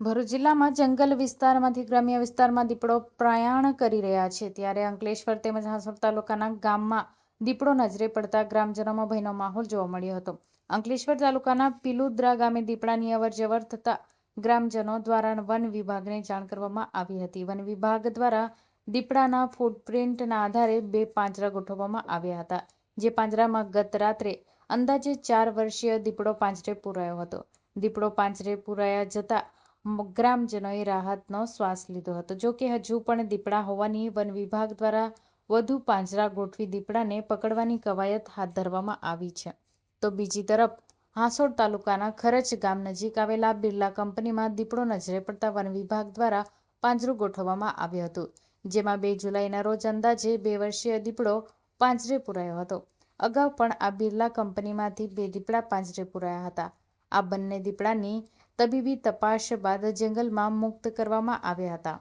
ભરૂચ જિલ્લામાં જંગલ વિસ્તારમાંથી, ગ્રામ્ય વિસ્તારમાં દીપડો પ્રયાણ કરી રહ્યા છે. ત્યારે અંકલેશ્વર તેમજ હાંસોર તાલુકાના ગામમાં દીપડો નજરે પડતા ગ્રામજનોમાં ભયનો માહોલ જોવા મળ્યો હતો. અંકલેશ્વર તાલુકાના પિલુદ્રા ગામે દીપડાની અવરજવર થતા ગ્રામજનો દ્વારા વન વિભાગને જાણ કરવામાં આવી હતી. વન વિભાગ દ્વારા દીપડાના ફૂટપ્રિન્ટના આધારે બે પાંજરા ગોઠવવામાં આવ્યા હતા, જે પાંજરામાં ગત રાત્રે અંદાજે ચાર વર્ષીય દીપડો પાંજરે પુરાયો હતો. દીપડો પાંજરે પુરાયા જતા ગ્રામજનોએ રાહતનો શ્વાસ લીધો હતો. જો કે હજુ પણ દીપડા હોવાની વન વિભાગ દ્વારા વધુ પાંજરા ગોઠવી દીપડાને પકડવાની કવાયત હાથ ધરવામાં આવી છે. તો બીજી તરફ, હાંસોડ તાલુકાના ખરચ ગામ નજીક આવેલા બિરલા કંપનીમાં દીપડો નજરે પડતા વન વિભાગ દ્વારા પાંજરું ગોઠવવામાં આવ્યું હતું, જેમાં બે જુલાઈના રોજ અંદાજે બે વર્ષીય દીપડો પાંજરે પુરાયો હતો. અગાઉ પણ આ બિરલા કંપનીમાંથી બે દીપડા પાંજરે પુરાયા હતા. આ બંને દીપડાની તબીબી તપાસ બાદ જંગલમાં મુક્ત કરવામાં આવ્યા હતા.